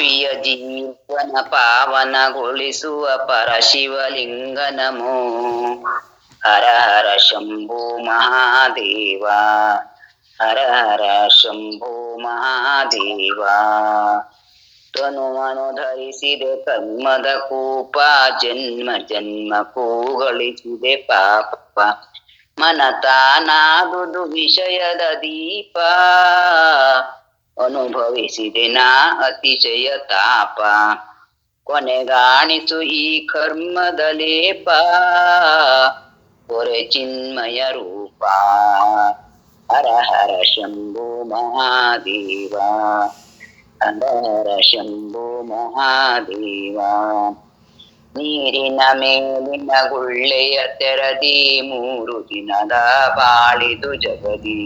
ಪಾಪಿಯ ಜೀವನ ಪಾವನಗೊಳಿಸುವ ಪರಶಿವಲಿಂಗ ನಮೋ ಹರ ಹರ ಶಂಭೋ ಮಹಾದೇವ. ಹರ ಹರ ಶಂಭೋ ಮಹಾದೇವ. ತನುಮನು ಧರಿಸಿದೆ ಕರ್ಮದ ಕೂಪ, ಜನ್ಮ ಜನ್ಮ ಕೂಗಳಿಸಿದೆ ಪಾಪ. ಮನ ತಾನಾದುದು ವಿಷಯದ ದೀಪ. ಅನುಭವಿಸಿದೆ ನಾ ಅತಿಶಯ ತಾಪ. ಕೊನೆಗಾಣಿಸು ಈ ಕರ್ಮದ ಲೇಪ ಹೊರೆ ಚಿನ್ಮಯ ರೂಪ. ಹರ ಹರ ಶಂಭು ಮಹಾದೇವ. ಹರ ಹರ ಶಂಭು ಮಹಾದೇವ. ನೀರಿನ ಮೇಲಿನ ಗುಳ್ಳೆಯ ತೆರದಿ ಮೂರು ದಿನದ ಬಾಳಿದು ಜಗದಿ.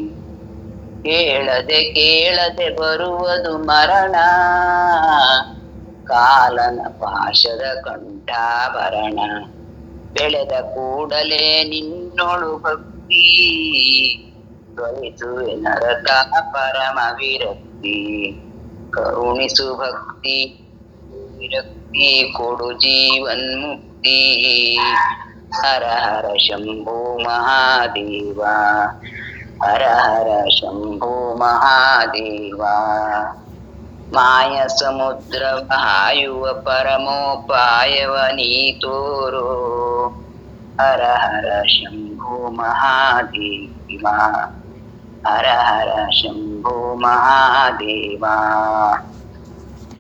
ಕೇಳದೆ ಕೇಳದೆ ಬರುವುದು ಮರಣ. ಕಾಲನ ಪಾಶದ ಕಂಠಾಭರಣ. ಬೆಳೆದ ಕೂಡಲೇ ನಿನ್ನೊಳು ಭಕ್ತಿ. ಗಳಿಸುವೆ ನರಕ ಪರಮ ವಿರಕ್ತಿ. ಕರುಣಿಸು ಭಕ್ತಿ, ವಿರಕ್ತಿ, ಕೊಡು ಜೀವನ್ ಮುಕ್ತಿ. ಹರ ಹರ ಶಂಭೋ ಮಹಾದೇವ. हर हर शम्भो महादेवा। मायसमुद्रमहायुव परमोपायवनीतो हर हर शम्भो भो महादेवा। हर हर शम्भो महादेवा।